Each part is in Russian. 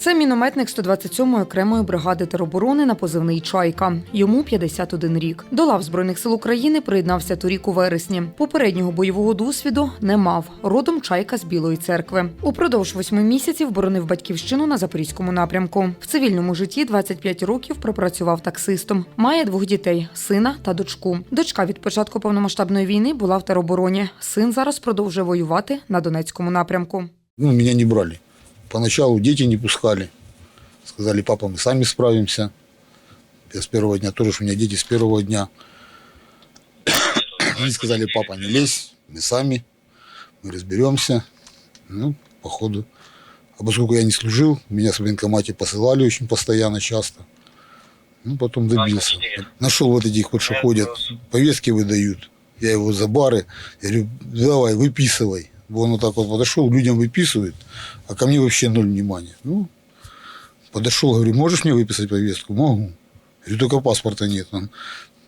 Це мінометник 127-ї окремої бригади тероборони на позивний Чайка. Йому 51 рік. До лав збройних сил України приєднався торік у вересні. Попереднього бойового досвіду не мав. Родом Чайка з Білої церкви. Упродовж восьми місяців боронив батьківщину на запорізькому напрямку. В цивільному житті 25 років пропрацював таксистом. Має двох дітей сина та дочку. Дочка від початку повномасштабної війни була в теробороні. Син зараз продовжує воювати на Донецькому напрямку. Ну, меня не брали. Поначалу дети не пускали. Сказали, папа, мы сами справимся. Я с первого дня тоже, у меня дети с первого дня. Они сказали, папа, не лезь, мы сами, мы разберемся. Ну, походу. А поскольку я не служил, меня с военкомате посылали очень постоянно, часто. Ну, потом добился. Нашел вот этих вот, что ходят, повестки выдают. Я его за бары, я говорю, давай, выписывай. Он вот так вот подошел, людям выписывает, а ко мне вообще ноль внимания. Ну, подошел, говорю, можешь мне выписать повестку? Могу. Говорю, только паспорта нет. Он,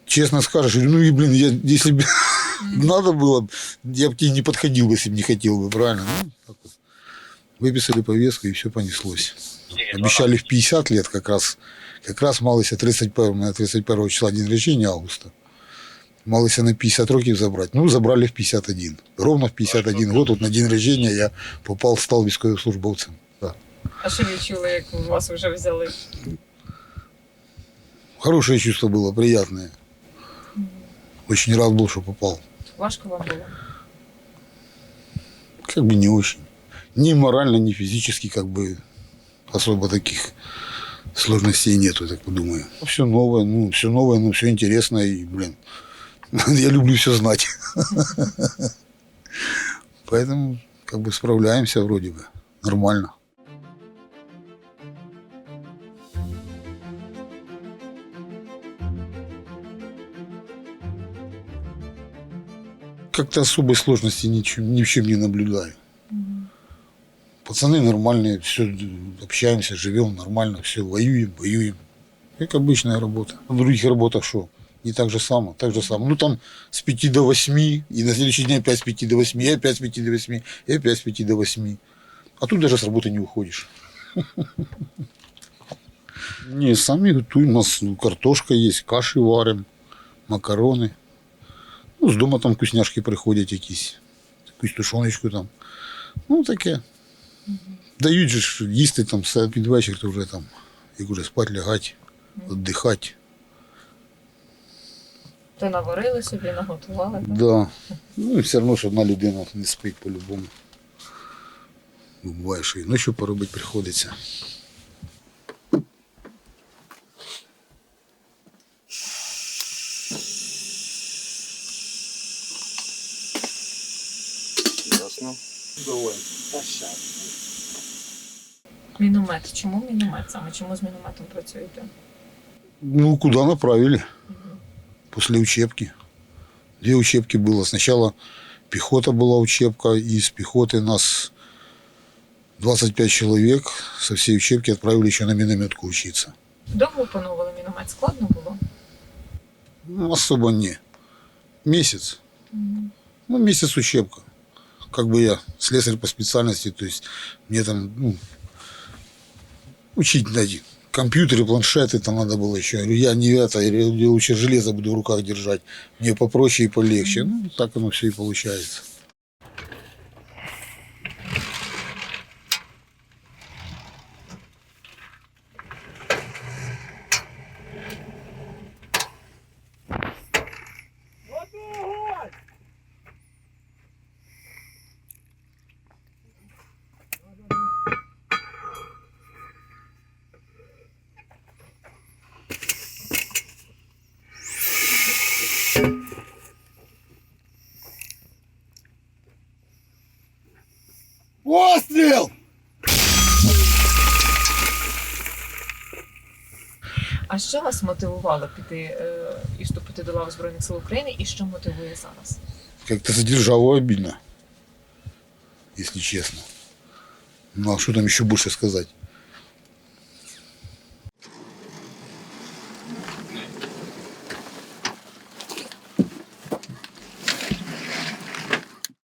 честно скажешь, говорю, ну и блин, я, если бы надо было, я бы тебе не подходил, если бы не хотел бы, правильно? Ну, так вот. Выписали повестку, и все понеслось. Обещали в 50 лет как раз, как раз малыся 31, у меня 31 числа день рождения августа. Малыся на 50 років забрати. Ну, забрали в 51. Ровно в 51 год, от на день рождения я попал, стал військовослужбовцем. Да. А що відчули, як вас вже взяли? Хорошее чувство было, приятное. Очень рад был, что попал. Важко вам було? Как бы не очень. Ни морально, ни физически, как бы особо таких сложностей нету, так подумаю. Все новое, ну, все новое, ну, все интересно, и, блин, я люблю все знать. Поэтому, как бы, справляемся вроде бы, нормально. Как-то особой сложности ничем, ни в чем не наблюдаю. Пацаны нормальные, все общаемся, живем нормально, все воюем, воюем. Как обычная работа. На других работах что? Не так же само, так же само. Ну там с 5 до 8, и на следующий день опять с 5 до 8, и опять с 5 до 8, и опять с 5 до 8. А тут даже с работы не уходишь. Не, сами готовим. У нас ну, картошка есть, каши варим, макароны. Ну, з дома там вкусняшки приходять якісь, якусь тушоночку там. Ну, таке. Дають же ж їсти там все під вечір, то вже там, як уже спати, лягати, віддихати. То наварили собі, наготували. так? Да. Ну, і все одно ж одна людина не спить по-любому. Ну, Буває, що і ночі поробити приходиться. Ясно. Міномет. Чому міномет саме? Чому з мінометом працюєте? Ну, куда направили? После учебки. Две учебки было. Сначала пехота была учебка, и с пехоты нас 25 человек со всей учебки отправили еще на минометку учиться. Довго опановували міномет? Складно було? Ну, особо не. Месяц. Ну, месяц учебка. Как бы я слесарь по специальности, то есть мне там, ну, учить найти. Компьютеры, планшеты там надо было еще. Я говорю, я не это, я лучше железо буду в руках держать. Мне попроще и полегче. Ну, так оно все и получается. Пострел! А що вас мотивувало піти е, і вступити до лав Збройних сил України і що мотивує зараз? Как-то за державу обидно, если честно. Ну, а что там еще больше сказать?